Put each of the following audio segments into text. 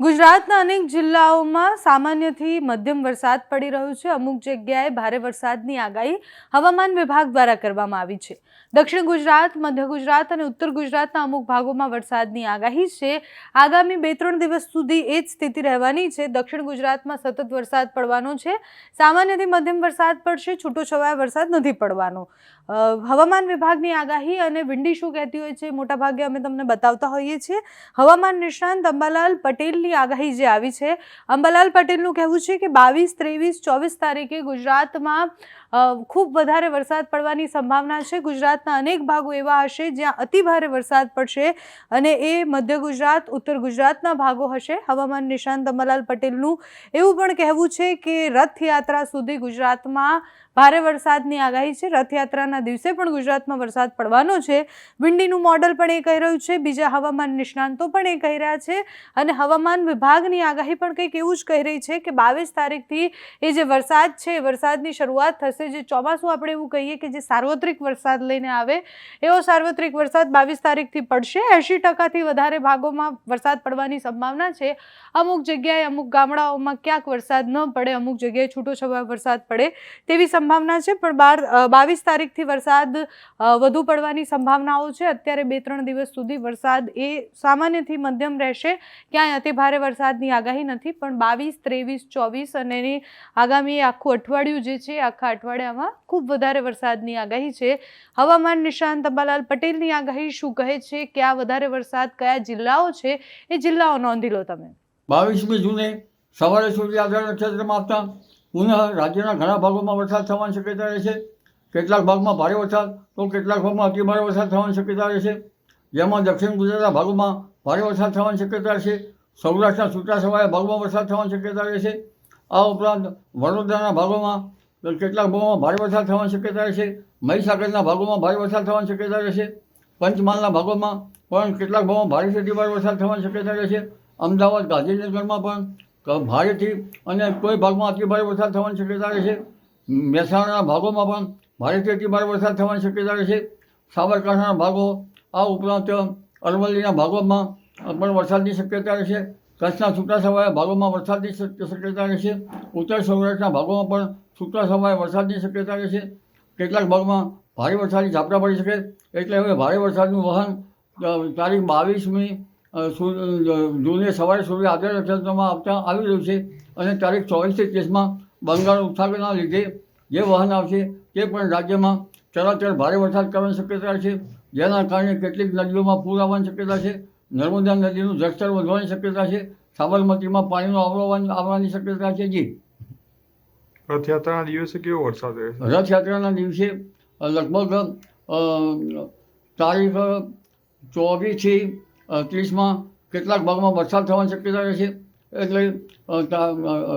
ગુજરાતના અનેક જિલ્લાઓમાં સામાન્યથી મધ્યમ વરસાદ પડી રહ્યો છે. અમુક જગ્યાએ ભારે વરસાદની આગાહી હવામાન વિભાગ દ્વારા કરવામાં આવી છે. દક્ષિણ ગુજરાત, મધ્ય ગુજરાત અને ઉત્તર ગુજરાતના અમુક ભાગોમાં વરસાદની આગાહી છે. આગામી બે ત્રણ દિવસ સુધી એ જ સ્થિતિ રહેવાની છે. દક્ષિણ ગુજરાતમાં સતત વરસાદ પડવાનો છે. સામાન્યથી મધ્યમ વરસાદ પડશે, છૂટોછવાયો વરસાદ નથી પડવાનો. હવામાન વિભાગની આગાહી અને વિંડી શું કહેતી હોય છે મોટાભાગે અમે તમને બતાવતા હોઈએ છીએ. હવામાન નિષ્ણાંત અંબાલાલ પટેલની આગાહી જે આવી છે, અંબાલાલ પટેલનું કહેવું છે કે બાવીસ, ત્રેવીસ, ચોવીસ તારીખે ગુજરાતમાં ખૂબ વધારે વરસાદ પડવાની સંભાવના છે. ગુજરાતના અનેક ભાગો એવા હશે જ્યાં અતિ ભારે વરસાદ પડશે અને એ મધ્ય ગુજરાત, ઉત્તર ગુજરાતના ભાગો હશે. હવામાન નિષ્ણાંત અંબાલાલ પટેલનું એવું પણ કહેવું છે કે રથયાત્રા સુધી ગુજરાતમાં ભારે વરસાદની આગાહી છે. રથયાત્રાના દિવસે પણ ગુજરાતમાં વરસાદ પડવાનો છે. વિંડીનું મોડલ પણ એ કહી રહ્યું છે. બીજા હવામાન નિષ્ણાંતો પણ એ કહી રહ્યા છે. અને હવામાન વિભાગની આગાહી પણ કંઈક એવું જ કહી રહી છે કે બાવીસ તારીખથી એ જે વરસાદ છે વરસાદની શરૂઆત થશે. જે ચોમાસું આપણે એવું કહીએ કે જે સાર્વત્રિક વરસાદ લઈને આવે, એવો સાર્વત્રિક વરસાદ બાવીસ તારીખથી પડશે. એંશી ટકાથી વધારે ભાગોમાં વરસાદ પડવાની સંભાવના છે. અમુક જગ્યાએ અમુક ગામડાઓમાં ક્યાંક વરસાદ ન પડે, અમુક જગ્યાએ છૂટો છવાયો વરસાદ પડે તેવી સંભાવના છે. પણ બાર બાવીસ તારીખથી વરસાદ વધુ પડવાની સંભાવનાઓ છે. અત્યારે બે ત્રણ દિવસ સુધી વરસાદ એ સામાન્યથી મધ્યમ રહેશે. ક્યાંય અતિ ભારે વરસાદની આગાહી નથી, પણ બાવીસ, ત્રેવીસ, ચોવીસ અને એની આગામી આખું અઠવાડિયું જે છે, આખા અઠવાડિયામાં ખૂબ વધારે વરસાદની આગાહી છે. હવામાન નિશાંત અંબાલાલ પટેલની આગાહી શું કહે છે? ક્યાં વધારે વરસાદ, કયા જિલ્લાઓ છે? એ જિલ્લાઓ નોંધી લો તમે. બાવીસમી જૂને સવારે સુધી આધાર નક્ષત્રમાં આવતા પુનઃ રાજ્યના ઘણા ભાગોમાં વરસાદ થવાની શક્યતા રહે છે. કેટલાક ભાગમાં ભારે વરસાદ તો કેટલાક ભાગમાં અતિભારે વરસાદ થવાની શક્યતા રહે છે. જેમાં દક્ષિણ ગુજરાતના ભાગોમાં ભારે વરસાદ થવાની શક્યતા રહેશે સૌરાષ્ટ્રના છૂટાછવાયા ભાગોમાં વરસાદ થવાની શક્યતા રહેશે આ ઉપરાંત વડોદરાના ભાગોમાં કેટલાક ભાગોમાં ભારે વરસાદ થવાની શક્યતા રહેશે મહીસાગરના ભાગોમાં ભારે વરસાદ થવાની શક્યતા રહેશે પંચમહાલના ભાગોમાં પણ કેટલાક ભાગોમાં ભારેથી અતિ ભારે વરસાદ થવાની શક્યતા રહેશે અમદાવાદ, ગાંધીનગરમાં પણ ભારેથી અને કોઈ ભાગમાં અતિ ભારે વરસાદ થવાની શક્યતા રહેશે મહેસાણાના ભાગોમાં પણ ભારેથી અતિ ભારે વરસાદ થવાની શક્યતા રહેશે સાબરકાંઠાના ભાગો, આ ઉપરાંત અરવલ્લીના ભાગોમાં પણ વરસાદની શક્યતા રહેશે કચ્છના છૂટા છવાયા ભાગોમાં વરસાદની શક- શક્યતા રહેશે ઉત્તર સૌરાષ્ટ્રના ભાગોમાં પણ છૂટાછવાયા વરસાદની શક્યતા રહેશે કેટલાક ભાગમાં ભારે વરસાદની ઝાપટા પડી શકે એટલે હવે ભારે વરસાદનું વહન તારીખ બાવીસમી જૂને સવારે સૂર્ય આદર નક્ષત્રમાં આવતા આવી રહ્યું છે અને તારીખ ચોવીસથી ત્રીસમાં બંગાળ ઉપસાગરના લીધે જે વહન આવશે તે પણ રાજ્યમાં ચરાચર ભારે વરસાદ કરવાની શક્યતા છે. જેના કારણે કેટલીક નદીઓમાં પૂર આવવાની શક્યતા છે. નર્મદા નદીનું જળસ્તર વધવાની શક્યતા છે. સાબરમતીમાં પાણીનો આવવાની આવવાની શક્યતા છે જી. રથયાત્રાના દિવસે કેવો વરસાદ રથયાત્રાના દિવસે લગભગ તારીખ ચોવીસથી ત્રીસમાં કેટલાક ભાગમાં વરસાદ થવાની શક્યતા રહેશે એટલે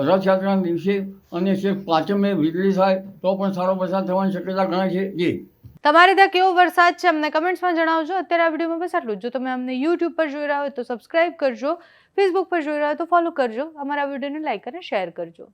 રથયાત્રાના દિવસે અને છેક પાંચમે વીજળી થાય તો પણ સારો વરસાદ થવાની શક્યતા ગણાય છે. જી. તમારે ત્યાં કેવો વરસાદ છે અમને કમેન્ટ્સમાં જણાવજો. અત્યારે આ વિડીયોમાં બસ આટલું જ. તમે અમને યુટ્યુબ પર જોઈ રહ્યા હોય તો સબસ્ક્રાઇબ કરજો ફેસબુક પર જોઈ રહ્યા હોય તો ફોલો કરજો. અમારા વિડીયોને લાઈક અને શેર કરજો.